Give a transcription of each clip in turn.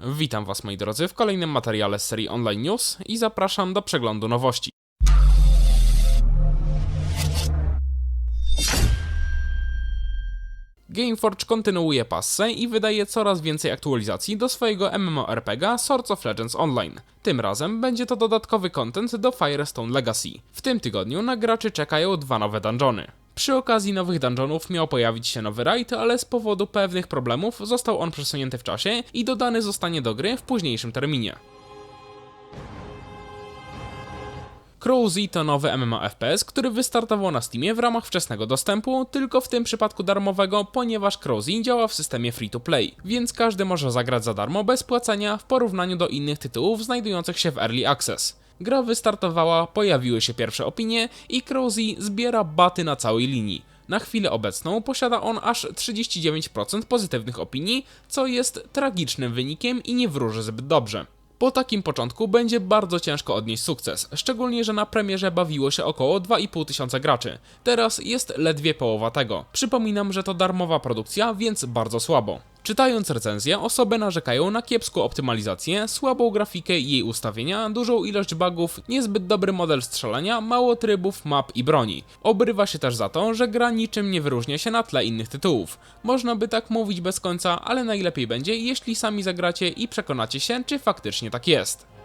Witam Was moi drodzy w kolejnym materiale z serii Online News i zapraszam do przeglądu nowości. Gameforge kontynuuje passę i wydaje coraz więcej aktualizacji do swojego MMORPG Swords of Legends Online. Tym razem będzie to dodatkowy content do Firestone Legacy. W tym tygodniu na graczy czekają dwa nowe dungeony. Przy okazji nowych dungeonów miał pojawić się nowy raid, ale z powodu pewnych problemów został on przesunięty w czasie i dodany zostanie do gry w późniejszym terminie. CrowZ to nowy MMO FPS, który wystartował na Steamie w ramach wczesnego dostępu, tylko w tym przypadku darmowego, ponieważ CrowZ działa w systemie free to play, więc każdy może zagrać za darmo bez płacenia w porównaniu do innych tytułów znajdujących się w Early Access. Gra wystartowała, pojawiły się pierwsze opinie i CrowZ zbiera baty na całej linii. Na chwilę obecną posiada on aż 39% pozytywnych opinii, co jest tragicznym wynikiem i nie wróży zbyt dobrze. Po takim początku będzie bardzo ciężko odnieść sukces, szczególnie, że na premierze bawiło się około 2,5 tysiąca graczy. Teraz jest ledwie połowa tego. Przypominam, że to darmowa produkcja, więc bardzo słabo. Czytając recenzję, osoby narzekają na kiepską optymalizację, słabą grafikę i jej ustawienia, dużą ilość bugów, niezbyt dobry model strzelania, mało trybów, map i broni. Obrywa się też za to, że gra niczym nie wyróżnia się na tle innych tytułów. Można by tak mówić bez końca, ale najlepiej będzie, jeśli sami zagracie i przekonacie się, czy faktycznie tak jest.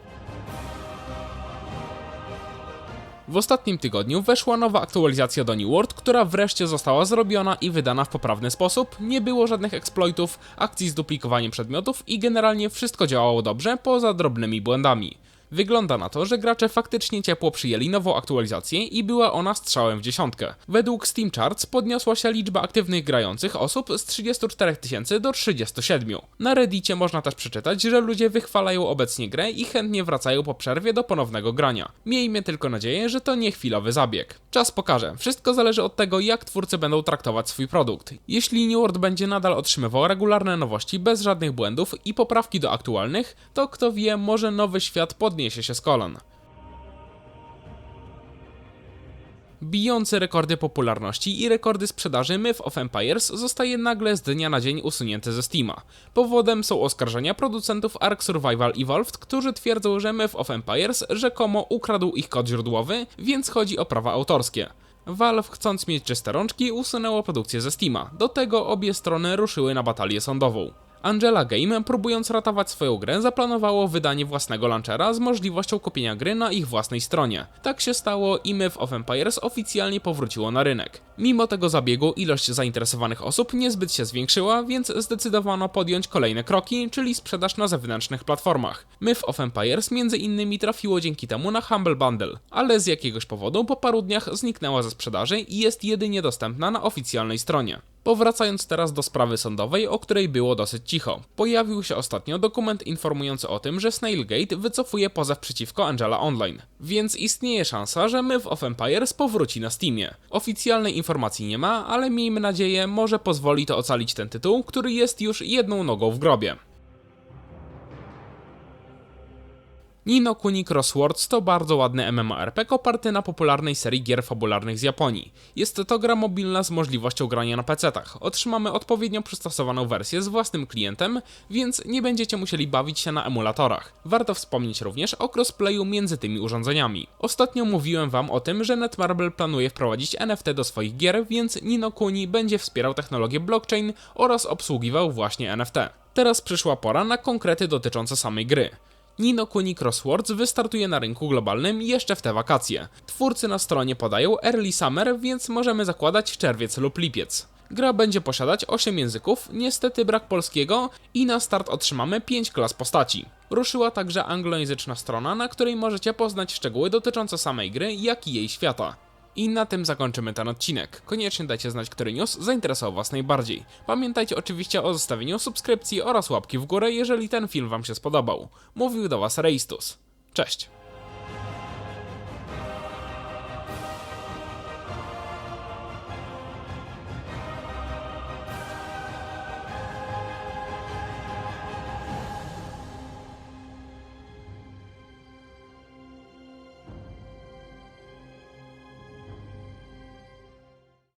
W ostatnim tygodniu weszła nowa aktualizacja do New World, która wreszcie została zrobiona i wydana w poprawny sposób, nie było żadnych exploitów, akcji z duplikowaniem przedmiotów i generalnie wszystko działało dobrze, poza drobnymi błędami. Wygląda na to, że gracze faktycznie ciepło przyjęli nową aktualizację i była ona strzałem w dziesiątkę. Według Steam Charts podniosła się liczba aktywnych grających osób z 34 tysięcy do 37. Na Reddicie można też przeczytać, że ludzie wychwalają obecnie grę i chętnie wracają po przerwie do ponownego grania. Miejmy tylko nadzieję, że to nie chwilowy zabieg. Czas pokaże. Wszystko zależy od tego, jak twórcy będą traktować swój produkt. Jeśli New World będzie nadal otrzymywał regularne nowości bez żadnych błędów i poprawki do aktualnych, to kto wie, może nowy świat podniesie się z kolan. Bijący rekordy popularności i rekordy sprzedaży Myth of Empires zostaje nagle z dnia na dzień usunięty ze Steama. Powodem są oskarżenia producentów Ark Survival Evolved, którzy twierdzą, że Myth of Empires rzekomo ukradł ich kod źródłowy, więc chodzi o prawa autorskie. Valve, chcąc mieć czyste rączki, usunęło produkcję ze Steama. Do tego obie strony ruszyły na batalię sądową. Angela Game, próbując ratować swoją grę, zaplanowało wydanie własnego launchera z możliwością kupienia gry na ich własnej stronie. Tak się stało i Myth of Empires oficjalnie powróciło na rynek. Mimo tego zabiegu ilość zainteresowanych osób niezbyt się zwiększyła, więc zdecydowano podjąć kolejne kroki, czyli sprzedaż na zewnętrznych platformach. Myth of Empires między innymi trafiło dzięki temu na Humble Bundle, ale z jakiegoś powodu po paru dniach zniknęła ze sprzedaży i jest jedynie dostępna na oficjalnej stronie. Powracając teraz do sprawy sądowej, o której było dosyć cicho. Pojawił się ostatnio dokument informujący o tym, że Snailgate wycofuje pozew przeciwko Angela Online. Więc istnieje szansa, że Myth of Empires powróci na Steamie. Oficjalnej informacji nie ma, ale miejmy nadzieję, może pozwoli to ocalić ten tytuł, który jest już jedną nogą w grobie. Nino Kuni Crosswords to bardzo ładny MMORPG oparty na popularnej serii gier fabularnych z Japonii. Jest to gra mobilna z możliwością grania na PC-tach. Otrzymamy odpowiednio przystosowaną wersję z własnym klientem, więc nie będziecie musieli bawić się na emulatorach. Warto wspomnieć również o crossplayu między tymi urządzeniami. Ostatnio mówiłem wam o tym, że Netmarble planuje wprowadzić NFT do swoich gier, więc Nino Kuni będzie wspierał technologię blockchain oraz obsługiwał właśnie NFT. Teraz przyszła pora na konkrety dotyczące samej gry. Nino Kuni Crosswords wystartuje na rynku globalnym jeszcze w te wakacje. Twórcy na stronie podają Early Summer, więc możemy zakładać czerwiec lub lipiec. Gra będzie posiadać 8 języków, niestety brak polskiego i na start otrzymamy 5 klas postaci. Ruszyła także anglojęzyczna strona, na której możecie poznać szczegóły dotyczące samej gry, jak i jej świata. I na tym zakończymy ten odcinek. Koniecznie dajcie znać, który news zainteresował Was najbardziej. Pamiętajcie oczywiście o zostawieniu subskrypcji oraz łapki w górę, jeżeli ten film Wam się spodobał. Mówił do Was Reistus. Cześć!